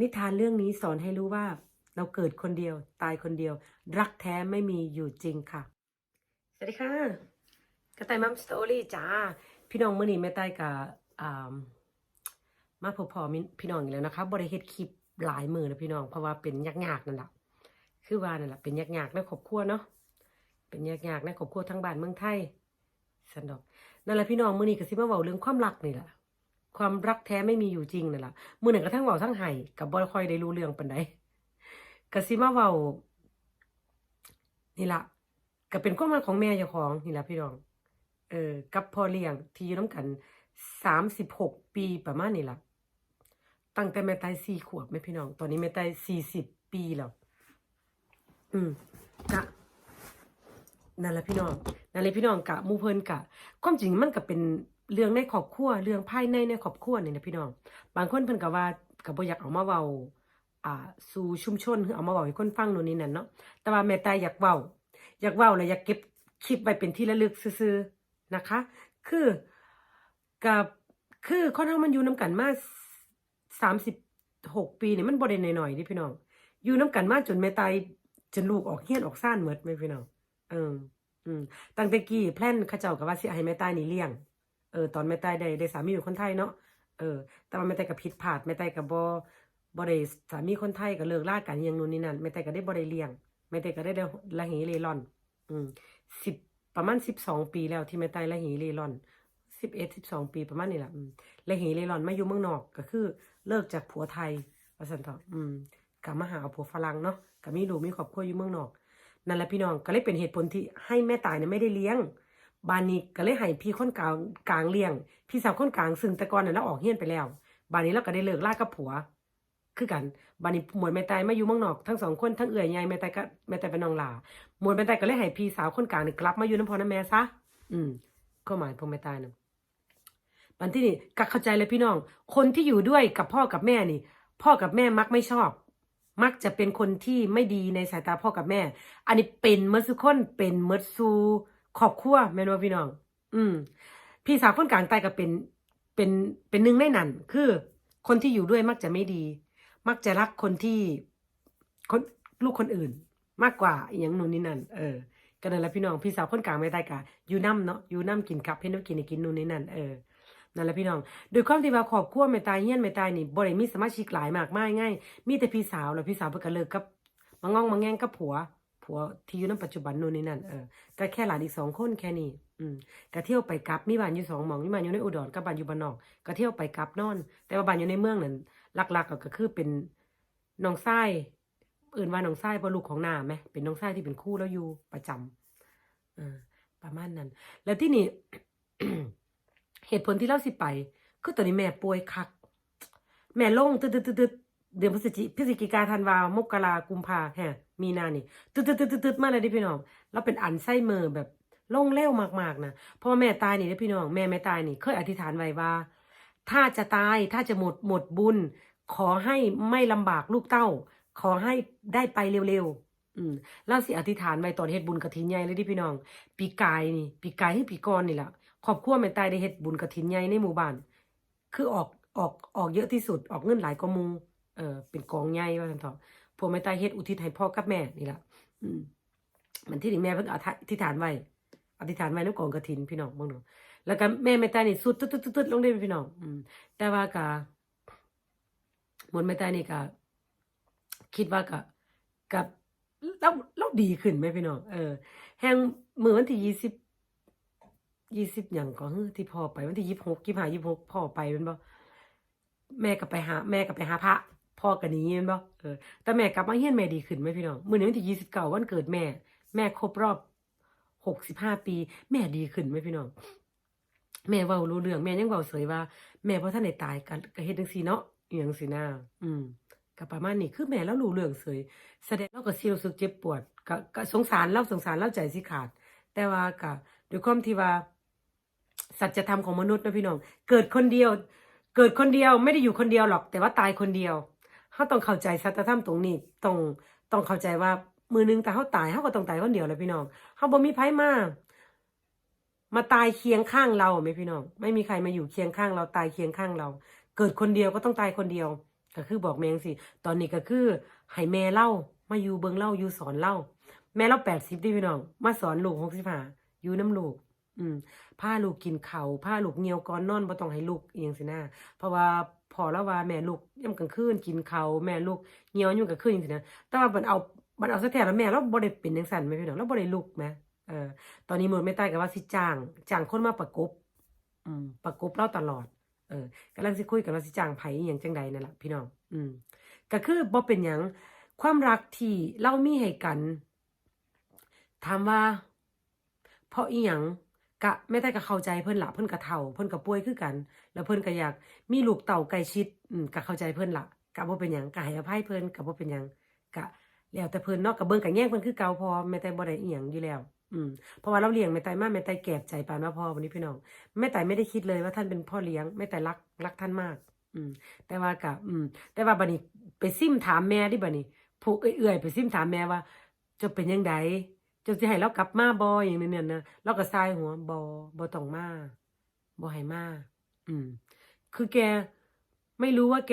นิทานเรื่องนี้สอนให้รู้ว่า เราเกิดคนเดียวตายคนเดียว รักแท้ไม่มีอยู่จริงค่ะ สวัสดีค่ะกระต่ายมัมสตอรี่จ้า พี่น้องเมื่อนี้แม่ใต้กับมาพบพอมพี่น้องอีกแล้วนะคะบริเฮ็ดคลิปหลายมือนะพี่น้องเพราะว่าเป็นยากๆนั่นแหละคือว่านั่นแหละเป็นยากๆในครอบครัวเนาะเป็นยากๆในครอบครัวทั้งบ้านเมืองไทยสันดอกนั่นแหละพี่น้องเมื่อนี้ก็สิมาเว้าเรื่องความรักนี่แหละ ความรักแท้ไม่มีอยู่จริงนั่นแหละมือหนึ่งกระทั่งเว้าทั้งไห้กับบ่ค่อยได้รู้เรื่องปานใดก็สิมาเว้านี่ละก็เป็นความรักของแม่เจ้าของนี่ละพี่น้อง เออ กับพ่อเลี้ยงที่อยู่น้ำกันสามสิบหกปีประมาณนี้ล่ะตั้งแต่แม่ตายสี่ขวบแม่พี่น้อง ตอนนี้แม่ตายสี่สิบปีแล้ว อืมกะนั่นแหละพี่น้องนั่นแหละพี่น้องกะมูเพิ่นกะ ความจริงมันก็เป็น เรื่องในครอบครัวเรื่องภายในในครอบครัวนี่นะพี่น้อง บางคนเพิ่นก็ว่าก็บ่อยากเอามาเว้าอ่าสู่ชุมชนหรือเอามาเว้าให้คนฟังโน่นนี่นั่นเนาะแต่ว่าแม่ตายอยากเว้าอยากเว้าแล้วอยากเก็บคลิปไว้เป็นที่ระลึกซื่อๆนะคะ คือกับคือคนเฮามันอยู่นํกันมา36ปีเนี่ยมันบ่ได้น้อยๆเดิพี่น้อง อยู่นํกันมาจนแม่ตายจนลูกออกเฮี้ยนออกซ่านหมดแม่พี่น้องเอออืมตั้งแต่กี้แพลนเขาเจ้าก็ว่าสิให้แม่ตายนี่เลี้ยง เออตอนแม่ตายได้ได้สามีเป็นคนไทยเนาะเออ แต่ว่าแม่ตายก็ผิดพลาดแม่ตายก็บ่บ่ได้สามีคนไทยก็เลิกลากันอหยังนู่นนี่นั่นแม่ตายก็ได้บ่ได้เลี้ยงแม่ตายก็ได้ได้ละเหเร่ร่อน อืม10ประมาณ12ปีแล้วที่แม่ตายละเหเร่ร่อน11 12ปีประมาณนี้ล่ะอืมละเหเร่ร่อนมาอยู่เมืองนอกก็คือเลิกจากผัวไทยว่าซั่นเถาะอืมก็มาหาเอาผัวฝรั่งเนาะก็มีลูกมีครอบครัวอยู่เมืองนอกนั่นแหละพี่น้องก็เลยเป็นเหตุผลที่ให้แม่ตายเนี่ยไม่ได้เลี้ยง บานนี้ก็เลยให้พี่คนกลางกลางเลี้ยง พี่สาวคนกลางซึ่งแต่ก่อนนั้นเราออกเฮียนไปแล้วบานนี้เราก็ได้เลิกลากับผัว คือกันบานนี้หมวดแม่ตายมาอยู่เมืองนอกทั้งสองคนทั้งเอื่อยใหญ่แม่ตายก็แม่ตายเป็นน้องหลาหมวดแม่ตายก็เลยให้พี่สาวคนกลางนี่กลับมาอยู่น้ำพอน้ำแม่ซะอืม ก็หมายพวกแม่ตายนะบันที่นี่กัเข้าใจเลยพี่น้อง คนที่อยู่ด้วยกับพ่อกับแม่นี่ พ่อกับแม่มักไม่ชอบ มักจะเป็นคนที่ไม่ดีในสายตาพ่อกับแม่ อันนี้เป็นเมอร์ซุคนเป็นเมอร์ซู ครอบครัวแม่นว่าพี่น้อง อืม พี่สาวคนกลางตายก็เป็น เป็น เป็นหนึ่งในนั้น คือ คนที่อยู่ด้วยมักจะไม่ดี มักจะรักคนที่ คนลูกคนอื่น มากกว่าอย่างนู้นนี่นั่น เออก็นั่นแหละพี่น้อง พี่สาวคนกลางไม่ตายกะอยู่น้ำเนาะ อยู่น้ำกินกับเพื่อนกินกินนู่นนี่นั่น เออนั่นแหละพี่น้อง โดยความที่ว่าครอบครัวแม่ตายเฮียนแม่ตายนี่บ่ได้มีสมาชิกหลายมากมายง่าย มีแต่พี่สาวแล้วพี่สาวเพิ่นก็เลิกกับมางองมาแงงกับผัว ผัวที่อยู่ในปัจจุบันนู่นนี่นั่นเออก็แค่หลานอีกสองคนแค่นี้อืมก็เที่ยวไปกลับมีบ้านอยู่สองหม่องมีบ้านอยู่ในอุดรกับบ้านอยู่บ้านนอกก็เที่ยวไปกลับนอน แต่ว่าบ้านอยู่ในเมืองนั่นหลักๆก็คือเป็นน้องชายเอื่นว่าน้องชายบ่ลูกของนาไหมเป็นน้องชายที่เป็นคู่แล้วอยู่ประจำเออประมาณนั้น แล้วที่นี่เหตุผลที่เราสิไป คือตอนนี้แม่ป่วยคัก แม่ลงตึ๊ดตึ๊ดตึ๊ดตึ๊ดเดือนพฤศจิพฤศจิกาธันวามกรากุมภาแฮะ มีนานี่ตึ๊ดตึ๊ดตึ๊ดตึ๊ดมาเลยดิพี่น้องแล้วเป็นอันไส้เมอแบบลงเร็วมากๆนะเพราะว่าแม่ตายนี่ดิพี่น้องแม่ไม่ตายนี่เคยอธิษฐานไว้ว่า ถ้าจะตายถ้าจะหมดหมดบุญ ขอให้ไม่ลำบากลูกเต้า ขอให้ได้ไปเร็วๆอืมแล้วสิอธิษฐานไว้ตอนเฮ็ดบุญกฐินใหญ่เลยดิพี่น้อง ปีกายนี่ ปีกายให้ปีกรนี่แหละครอบครัวแม่ตายได้เฮ็ดบุญกฐินใหญ่ในหมู่บ้าน คือออกออกออกเยอะที่สุดออกเงินหลายกว่ามูเออเป็นกองใหญ่ว่าซั่นเถาะ พวกแม่ตายเฮ็ดอุทิศให้พ่อกับแม่นี่ล่ะอืมมันที่นี่แม่เพิ่นอธิษฐานไว้อธิษฐานไว้ในกองกฐินพี่น้องเบิ่งดูแล้วก็แม่แม่ตายนี่สุดตึ๊ดๆๆๆลงได้พี่น้องอืมแต่ว่าก็หมดแม่ตายนี่ก็คิดว่าก็กับเราเราดีขึ้นไหมพี่น้องเออแฮงมื้อวันที่ยี่สิบยี่สิบอย่างก็คือที่พ่อไปวันที่ยี่สิบหกยี่สิบห้ายี่สิบหกพ่อไปเป็นบ่แม่ก็ไปหา แม่ก็ไปหาพระ พ่อก็หนีเป็นบ่เออแต่แม่กลับมาเฮียนแม่ดีขึ้นไหมพี่น้องมื้อนี้วันที่ยี่สิบเก้าวันเกิดแม่ แม่ครบรอบหกสิบห้าปี แม่ดีขึ้นไหมพี่น้องแม่เว้ารู้เรื่องแม่ยังเว้าเสยว่า แม่บ่ทันได้ตายกันก็เฮ็ดจังซี่เนาะอีหยังสินะอืมก็ประมาณนี้คือแม่แล้วรู้เรื่องเสยแสดงเราก็สิรู้สึกเจ็บปวดก็ก็สงสารเราสงสารเราใจสิขาด แต่ว่าก็ด้วยความที่ว่า สัจธรรมของมนุษย์นะพี่น้อง เกิดคนเดียว เกิดคนเดียวไม่ได้อยู่คนเดียวหรอก แต่ว่าตายคนเดียว เขาต้องเข้าใจสัจธรรมตรงนี้ต้องต้องเข้าใจว่ามือหนึงแต่เขาตายเขาก็ต้องตายคนเดียวแหละพี่น้องเขาบ่มีไผมามาตายเคียงข้างเราไหมพี่น้อง ไม่มีใครมาอยู่เคียงข้างเราตายเคียงข้างเรา เกิดคนเดียวก็ต้องตายคนเดียว ก็คือบอกแมงซี่ตอนนี้ก็คือให้แม่เล่ามาอยู่เบิงเล่าอยู่สอนเล่าแม่เรา80ดิพี่น้อง มาสอนลูก65อยู่น้ำลูก อืมพาลูกกินเข้าวพาลูกเหี่ยวก่อนนอนบ่ต้องให้ลูกเอียงสินะเพราะว่า พอแล้วว่าแม่ลูกยามกลางคืนกินข้าวแม่ลูกเหี่ยวอยู่กลางคืนจังซี่นะแต่ว่ามันเอามันเอาซะแท้แล้วแม่เราบ่ได้เป็นจังซั่นแม่พี่น้องเราบ่ได้ลุกแหมเออตอนนี้หมดแม่ใต้ก็ว่าสิจ้างจ้างคนมาประกบอืมประกบเราตลอด เออกำลังสิคุยกันว่าสิจ้างไผอหยังจังใดนั่นล่ะพี่น้องอืมก็คือบ่เป็นหยังความรักที่เรามีให้กันถามว่า เพราะอีหยังกะแม่ใต้ก็เข้าใจเพิ่นละเพิ่นก็เฒ่าเพิ่นก็ป่วยคือกัน แล้วเพิ่นก็อยากมีลูกเต่าใกล้ชิดอืมก็เข้าใจเพิ่นละก็บ่เป็นหยังก็ให้อภัยเพิ่นก็บ่เป็นหยังก็แล้วแต่เพิ่นเนาะก็เบิ่งก็แย่งเพิ่นคือเก่าพอแม่ใต้บ่ได้อีหยังอยู่แล้ว อืมเพราะว่าเราเลี้ยงแม่ใต้มาแม่ใต้แก็บใจปานว่าพ่อวันนี้พี่น้องแม่ใต้ไม่ได้คิดเลยว่าท่านเป็นพ่อเลี้ยงแม่ใต้รักรักท่านมาก อืม แต่ว่าก็อืม แต่ว่าบัดนี้ไปซิมถามแม่ดิบัดนี้ผู้เอื้อยๆไปซิมถามแม่ว่าจะเป็นจังไดเจะสิให้เรากลับมาบ่อย่างนี้เนี่ยนะเราก็สายหัวบ่บ่ต้องมาบ่ให้มา อืม คือแกไม่รู้ว่าแก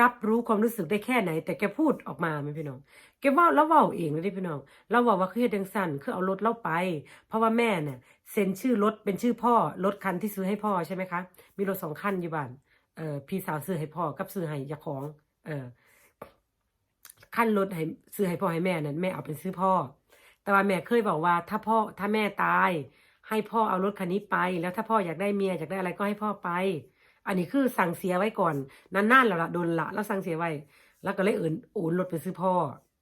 รับรู้ความรู้สึกได้แค่ไหน แต่แกพูดออกมาไหมพี่น้องแกว่าแล้วเว้าเองเลยพี่น้อง เราบอกว่าคือเฮ็ดจังซั่นคือเอารถเราไป เพราะว่าแม่เนี่ยเซ็นชื่อรถเป็นชื่อพ่อรถคันที่ซื้อให้พ่อใช่ไหมคะ มีรถสองคันอยู่บ้านเออพี่สาวซื้อให้พ่อกับซื้อให้ยาของ เออคันรถให้ซื้อให้พ่อให้แม่นั่นแม่เอาเป็นซื้อพ่อ แต่ว่าแม่เคยบอกว่าถ้าพ่อถ้าแม่ตาย ให้พ่อเอารถคันนี้ไป แล้วถ้าพ่ออยากได้เมียอยากได้อะไรก็ให้พ่อไป อันนี้คือสั่งเสียไว้ก่อนนานๆแล้วละโดนละแล้วสั่งเสียไว้ แล้วก็เลยเอินโอนรถไปซื้อพ่อ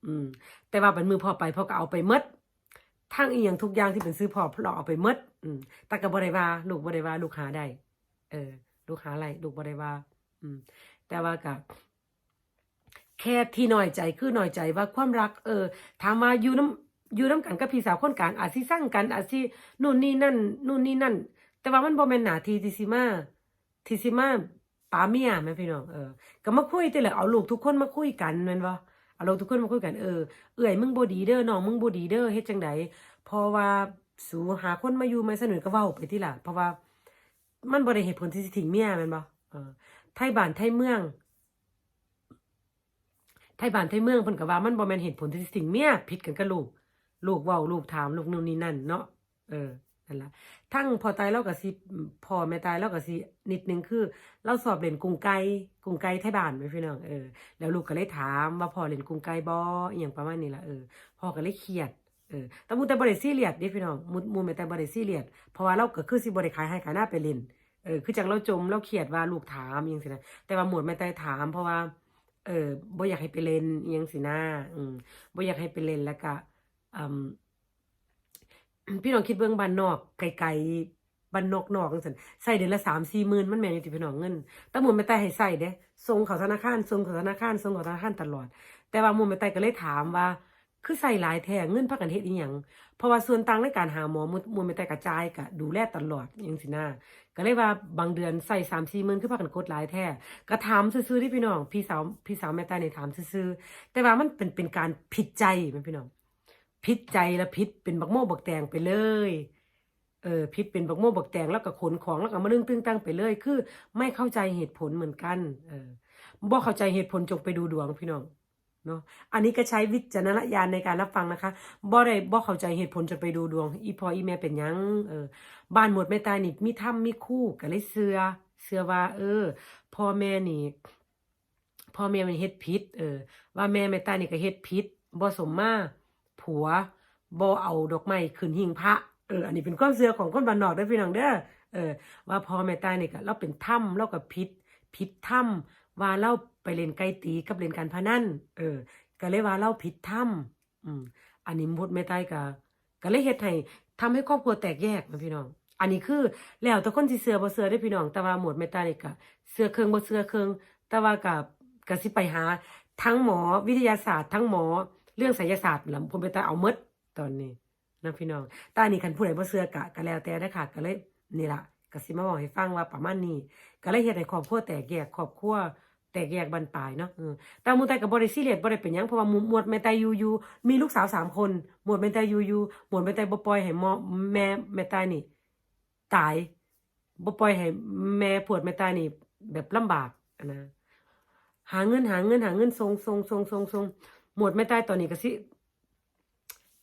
อืม แต่ว่าเป็นมือพ่อไปพ่อก็เอาไปมดทั้งอีหยังทุกอย่างที่เป็นซื้อพ่อเราเอาไปมดอืมแต่ก็บ่ได้ว่าลูกบ่ได้ว่าลูกหาได้ เออ ลูกหาอะไรลูกบ่ได้ว่าอืม แต่ว่าก็แค่ที่หน้อยใจคือหน้อยใจว่าความรัก เออถามว่าอยู่น้ำ อยู่น้ำกันกับพี่สาวคนกลางอาจสิสร้างกันอาจสินู่นนี่นั่นนู่นนี่นั่น แต่ว่ามันบ่แม่นหน้าที่ที่สิมาที่สิมาปาเมียแม่พี่น้องเออก็มาคุยแต่ละเอาลูกทุกคนมาคุยกันแม่นบ่เอาลูกทุกคนมาคุยกันเออเอื้อยมึงบ่ดีเด้อน้องมึงบ่ดีเด้อเฮ็ดจังไดเพราะว่าสูหาคนมาอยู่มาสนอก็เว้าไปที่ล่ะเพราะว่ามันบ่ได้เหตุผลที่สิทิ้งเมียแม่นบ่เออไทยบ้านไทยเมืองไทยบ้านไทยเมืองเพิ่นก็ว่ามันบ่แม่นเหตุผลที่สิทิ้งเมียผิดกันกับลูก ลูกเว้าลูกถามลูกนู่นนี่นั่นเนาะเออนั่นละทั้งพอตายแล้วก็สิพอแม่ตายแล้วก็สินิดนึงคือ เราสอบเล่นกรุงไก่กรุงไก่ไทยบ้านแม่พี่น้องเออแล้วลูกก็เลยถามว่าพ่อเล่นกรุงไก่บ่อหยังประมาณนี้ละเออพ่อก็เลยเครียดเออแต่มูแต่บ่ได้ซีเรียสเด้พี่น้องมูมูแม่แต่บ่ได้ซีเรียสเพราะว่าเราก็คือสิบ่ได้ขายให้ขายหน้าไปเล่นเออคือจังเราจมเราเครียดว่าลูกถามยังสินะแต่ว่าหมวดแม่แต่ถามเพราะว่า เออบ่อยากให้ไปเล่นยังสินะอืมบ่อยากให้ไปเล่นแล้วก็ พี่น้องคิดเบิ่งบ้านนอกไกลๆบ้านนอกนอกจังซั่นใส่เดือนละ3-4หมื่นมันแม่นติพี่น้องเงินแต่หมู่แม่แต่ให้ใส่เด้ส่งเขาธนาคารส่งเขาธนาคารส่งเขาธนาคารตลอด แต่ว่าหมู่แม่แต่ก็เลยถามว่า คือใส่หลายแท้เงินพากันเฮ็ดอีหยังเพราะว่าส่วนต่างในการหาหมอมู่หมู่แม่แต่กระจายก็ดูแลตลอดจังซี่นะก็เลยว่าบางเดือนใส่3-4หมื่นคือพากันกดหลายแท้ก็ถามซื่อๆที่พี่น้องพี่สาวพี่สาวแม่แต่นี่ถามซื่อๆแต่ว่ามันเป็นเป็นการผิดใจแม่นพี่น้อง พิษใจและพิษเป็นบักโม่บักแตงไปเลย เออพิษเป็นบักโม่บักแตงแล้วก็ขนของแล้วก็มาเรื่องตึงตั้งไปเลย คือ ไม่เข้าใจเหตุผลเหมือนกัน เออบ่เข้าใจเหตุผลจงไปดูดวงพี่น้องเนาะอันนี้ก็ใช้วิจารณญาณในการรับฟังนะคะบ่ได้บ่เข้าใจเหตุผลจะไปดูดวง อีพออีแม่เป็นยังเออบ้านหมดแม่ตายนี่มีถ้ำมีคู่ก็เลยเสือเสือว่า เออพ่อแม่นี่พ่อแม่มันเฮ็ดผิดเออว่าแม่แม่ตายนี่ก็เฮ็ดผิดบ่สมมา ผัวบ่เอาดอกไม้ขึ้นหิ้งพระเอออันนี้เป็นความเชื่อของคนบ้านนอกเด้อพี่น้องเด้อเออ ว่าพ่อแม่ตายนี่ก็เราเป็นถ้ำเราก็ผิดผิดถ้ำว่าเราไปเล่นไก่ตีกับเล่นการพนันเออ ก็เลยว่าเราผิดถ้ำอืมอันนี้หมดแม่ตายก็ก็เลยเฮ็ดให้ทำให้ครอบครัวแตกแยกนะพี่น้อง อันนี้คือแล้วแต่คนสิเชื่อบ่เชื่อได้พี่น้อง แต่ว่าหมดแม่ตายนี่ก็เชื่อเครื่องบ่เชื่อเครื่องแต่ว่าก็ก็สิไปหาทั้งหมอวิทยาศาสตร์ทั้งหมอ เรื่องไสยศาสตร์ล่ะผมไปตาเอาหมดตอนนี้นะพี่น้องต่อันนี้คันผู้ใดบ่เชื่อกะก็แล้วแต่เด้อค่ะก็เลยนี่ล่ะก็สิมาบอกให้ฟังว่าประมาณนี้ ก็เลยเฮ็ดให้ครอบครัวแตกแยกครอบครัวแตกแยกบานปลายเนาะแต่มู่แต่ก็บ่ได้ซีเรียบ่ได้เป็นยังเพราะว่าหมวดแม่แต่อยู่อยู่มีลูกสาวสามคน หมวดแม่แต่อยู่อยู่หมวดแม่แต่บ่ปล่อยให้หมอแม่แม่ตายนี่ ตายบ่ปล่อยให้แม่ปวดแม่ตายนี่ แบบลำบากนะหาเงินหาเงินหาเงินทรงทรงทรงทรงทรง หมดไม่ได้ตอนนี้ก็สิ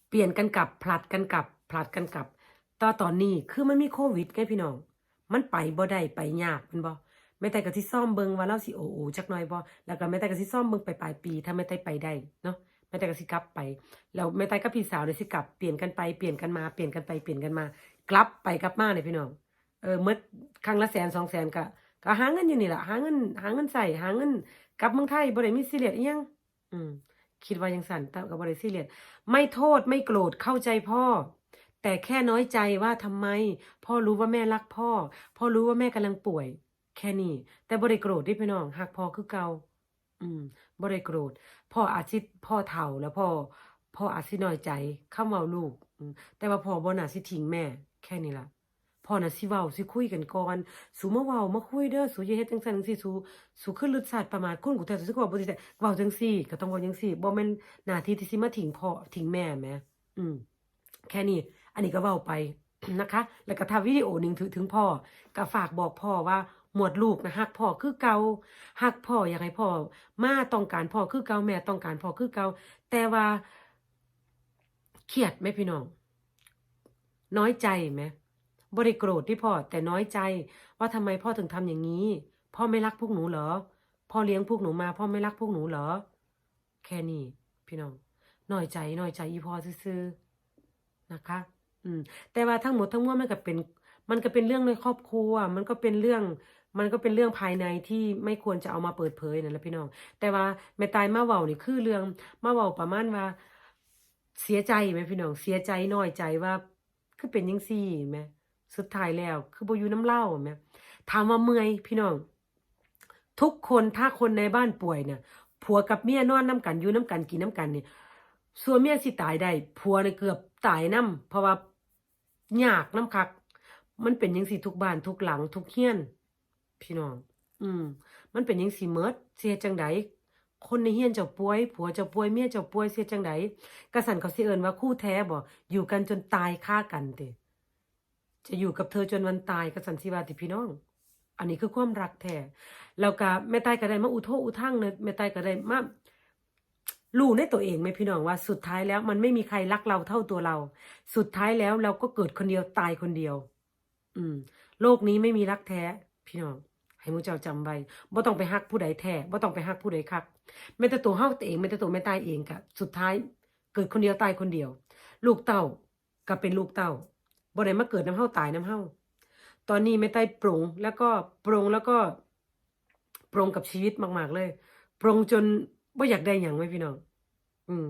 เปลี่ยนกันกลับผลัดกันกลับผลัดกันกลับต่อตอนนี้คือมันมีโควิดไงพี่น้อง มันไปบ่ได้ไปยากแมันบ่แม่แต่ก็สิซ่อมเบิงว่าเราสิโอโอจักหน่อยบ่แล้วก็แม่แต่ก็สิซ่อมเบิงไปปลายปี ถ้าแม่แต่ไปได้เนาะแม่แต่ก็สิกลับไปแล้วแม่แต่กับพี่สาวเนี่ยสิกลับเปลี่ยนกันไปเปลี่ยนกันมาเปลี่ยนกันไปเปลี่ยนกันมา กลับไปกลับมาเนี่ยพี่น้องเออเมื่อครั้งละแสนสองแสนก็ก็หาเงินอยู่นี่แหละหาเงินหาเงินใส่หาเงินกลับเมืองไทยบ่ได้มีซีเรียสอีหยังอืม คิดว่ายังสั่นต่ก็บ่ได้ซีเรียสไม่โทษไม่โกรธเข้าใจพ่อ แต่แค่น้อยใจว่าทำไม พ่อรู้ว่าแม่รักพ่อ พ่อรู้ว่าแม่กำลังป่วย แค่นี้ แต่บ่ได้โกรธเดิพี่น้องหักพ่อคือเกาอืมบ่ได้โกรธพ่ออาจสิพ่อเฒ่าแล้วพ่อพ่ออาจสิน้อยใจเว้ามาลูกแต่ว่าพ่อบ่น่าสิทิ้งแม่ แค่นี้ล่ะ พ่อน่ะสิเว้าสิคุยกันก่อนสูมาเว้ามาคุยเด้อสูอย่าเฮ็ดจังซั่นจังซี่สูสูคือลึดสาดประมาทคุณกูแต่สูก็ว้าบ่ดีแต่เว้าจังซี่ ก็ต้องเว้าจังซี่บ่แม่นหน้าที่ที่สิมาทิ้งพ่อทิ้งแม่แหมอืมแค่นี้ อันนี้ก็เว้าไปนะคะ แล้วก็ถ้าวิดีโอนึงถึงถึงพ่อก็ฝากบอกพ่อว่าหมวดลูกนะฮักพ่อคือเก่าฮักพ่ออยากให้พ่อมาต้องการพ่อคือเก่าแม่ต้องการพ่อคือเก่าแต่ว่าเครียดไหมพี่น้อง น้อยใจไหม บ่ได้โกรธที่พ่อแต่น้อยใจ ว่าทำไมพ่อถึงทำอย่างนี้ พ่อไม่รักพวกหนูเหรอ พ่อเลี้ยงพวกหนูมาพ่อไม่รักพวกหนูเหรอ แค่นี้พี่น้องน้อยใจน้อยใจอีพ่อซื่อๆนะคะ อืม แต่ว่าทั้งหมดทั้งมวลมันก็เป็น มันก็เป็นเรื่องในครอบครัว มันก็เป็นเรื่องมันก็เป็นเรื่องภายในที่ไม่ควรจะเอามาเปิดเผยนั่นแหละพี่น้อง แต่ว่าแม่ตายมาเว้านี่คือเรื่องมาเว้าประมาณว่า เสียใจไหมพี่น้อง เสียใจน้อยใจว่า คือเป็นยังซี่ไหม สุดท้ายแล้ว คือบอยู่น้ำเล่าไหมถามว่าเมื่อยพี่น้อง ทุกคนถ้าคนในบ้านป่วยเนี่ยผัวกับเมียนอนน้ำกันอยู่น้ำกันกินน้ำกันเนี่ยส่วนเมียสิตายได้ผัวเนี่ยเกือบตายน้ำเพราะว่ายากน้ำคัก มันเป็นยังสิทุกบ้านทุกหลังทุกเฮียน พี่น้อง อืม มันเป็นยังสิเมิดเสียจังใดคนในเฮียนเจ้าป่วย ผัวเจ้าป่วยเมียเจ้าป่วยเสียจังใดกระสันเขาเสิเอินว่าคู่แท้บ่อยู่กันจนตายฆ่ากันเด้ จะอยู่กับเธอจนวันตายกระสันสิวาติพี่น้อง อันนี้คือความรักแท้แล้วก็แม่ตายก็ได้มาอุโทษอุทั่งเนยแม่ตายก็ได้มารู้ในตัวเองไหมพี่น้องว่าสุดท้ายแล้วมันไม่มีใครรักเราเท่าตัวเรา สุดท้ายแล้วเราก็เกิดคนเดียวตายคนเดียว อืม โลกนี้ไม่มีรักแท้ พี่น้อง ให้มูเจ้าจำไว้บ่ต้องไปฮักผู้ใดแท้บ่ต้องไปฮักผู้ใดคักแม้แต่ตัวเฮาเองแม้แต่ตัวแม่ตายเองก็สุดท้าย เกิดคนเดียวตายคนเดียว ลูกเต้าก็เป็นลูกเต้า บ่ได้มาเกิดน้ำเฮาตายน้ำเฮาตอนนี้แม่ตายปรงแล้วก็ปรงแล้วก็ปรงกับชีวิตมาก ๆ เลยปรงจนบ่อยากได้หยังไว้พี่น้อง อืม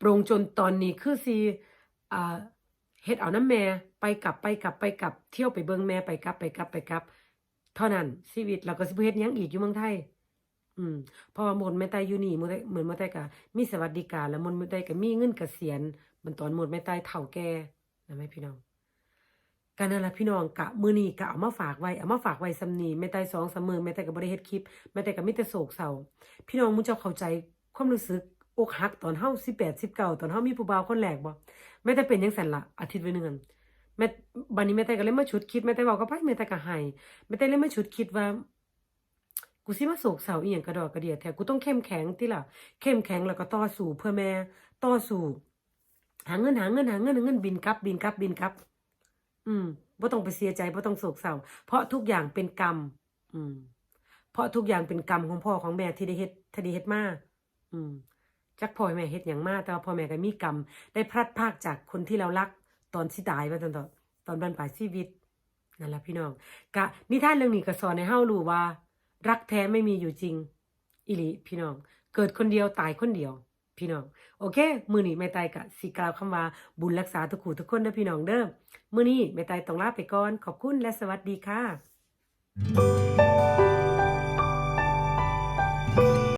ปรงจนตอนนี้คือสิอ่าเฮ็ดเอาน้ำแม่ไปกลับไปกลับไปกลับ เที่ยวไปเบิ่งแม่ไปกลับไปกลับไปกลับ เท่านั้นชีวิตเราก็สิเฮ็ดยังอีกอยู่เมืองไทย อืมพราะว่าหมดแม่ตายอยู่นี่หมดเหมือนแม่ตายก็มีสวัสดิการแล้วหมดแม่ตายก็มีเงินเกษียณเหมือนตอนหมดแม่ตายเฒ่าแก่ นะแม่พี่น้องกันนั่นแหละพี่น้องกะมือนีกะเอามาฝากไว้เอามาฝากไว้ซำนีแม่ตาย2 3มื้อแม่ตายก็บ่ได้เฮ็ดคลิปแม่ตายก็มีแต่โศกเศร้าพี่น้องมุเจ้าเข้าใจความรู้สึกอกหักตอนเฮา18 19ตอนเฮามีผู้บ่าวคนแรกบ่แม่ตายเป็นจังซั่นละอาทิตย์ไว้หนึ่งแม่บัดนี้แม่ตายก็เลยมาฉุดคิดแม่ตายเว้ากับไผแม่ตายก็ให้แม่ตายเลยมาฉุดคิดว่ากูสิมาโศกเศร้าอีหยังกระดอกกระเดียแท้กูต้องเข้มแข็งติล่ะเข้มแข็งแล้วก็ต่อสู้เพื่อแม่ต่อสู้ หาเงินหาเงินหาเงินหาเงินบินกลับบินกลับบินกลับ อืมบ่ต้องไปเสียใจบ่ต้องโศกเศร้า เพราะทุกอย่างเป็นกรรม อืม เพราะทุกอย่างเป็นกรรมของพ่อของแม่ที่ได้เฮ็ดที่ได้เฮ็ดมาอืมจักพ่อแม่เฮ็ดหยังมาแต่ว่าพ่อแม่ก็มีกรรม ได้พลัดพรากจากคนที่เรารัก ตอนสิตายว่าตอนตอนตอนบรรปลายชีวิตนั่นแหละพี่น้องกะนิทานเรื่องนี้ก็สอนให้เฮารู้ว่า รักแท้ไม่มีอยู่จริงอิลิพี่น้อง เกิดคนเดียวตายคนเดียว พี่น้อง โอเค มือนี้ไม่ตายกะสีกล่าวคำว่าบุญรักษาทุกขู่ทุกคนนะพี่น้องเด้อมือนี้ไม่ตายต้องลาไปก่อน ขอบคุณและสวัสดีค่ะ